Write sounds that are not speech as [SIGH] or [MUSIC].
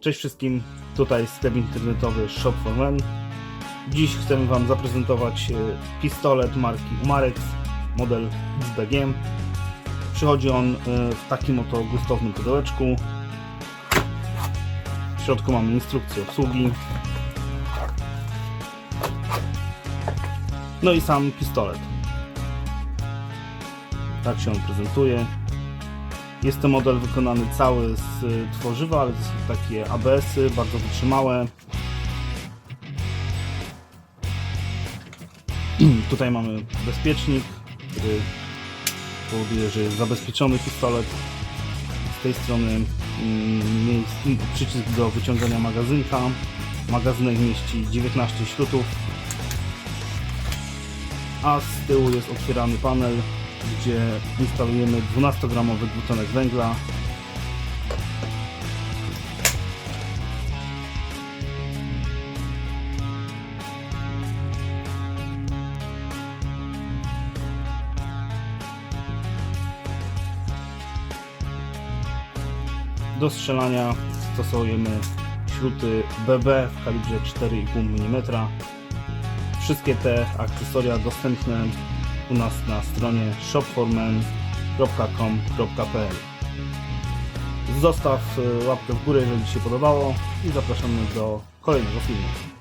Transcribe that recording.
Cześć wszystkim, tutaj sklep internetowy Shop for Men. Dziś chcemy Wam zaprezentować e, pistolet marki Umarex, model XBG. Przychodzi on e, w takim oto gustownym pudełeczku. W środku mamy instrukcję obsługi. No i sam pistolet. Tak się on prezentuje. Jest to model wykonany cały z y, tworzywa, ale to są takie ABS-y, bardzo wytrzymałe. [CLEARS THROAT] Tutaj mamy bezpiecznik, który powoduje, że jest zabezpieczony pistolet. Z tej strony mm, miejsc, przycisk do wyciągania magazynka. Magazynek mieści 19 śrutów. A z tyłu jest otwierany panel, gdzie instalujemy 12-gramowy dwutlenek węgla. Do strzelania stosujemy śruty BB w kalibrze 4,5 mm. Wszystkie te akcesoria dostępne u nas na stronie shopformen.com.pl Zostaw y, łapkę w górę, jeżeli Ci się podobało i zapraszamy do kolejnego filmu.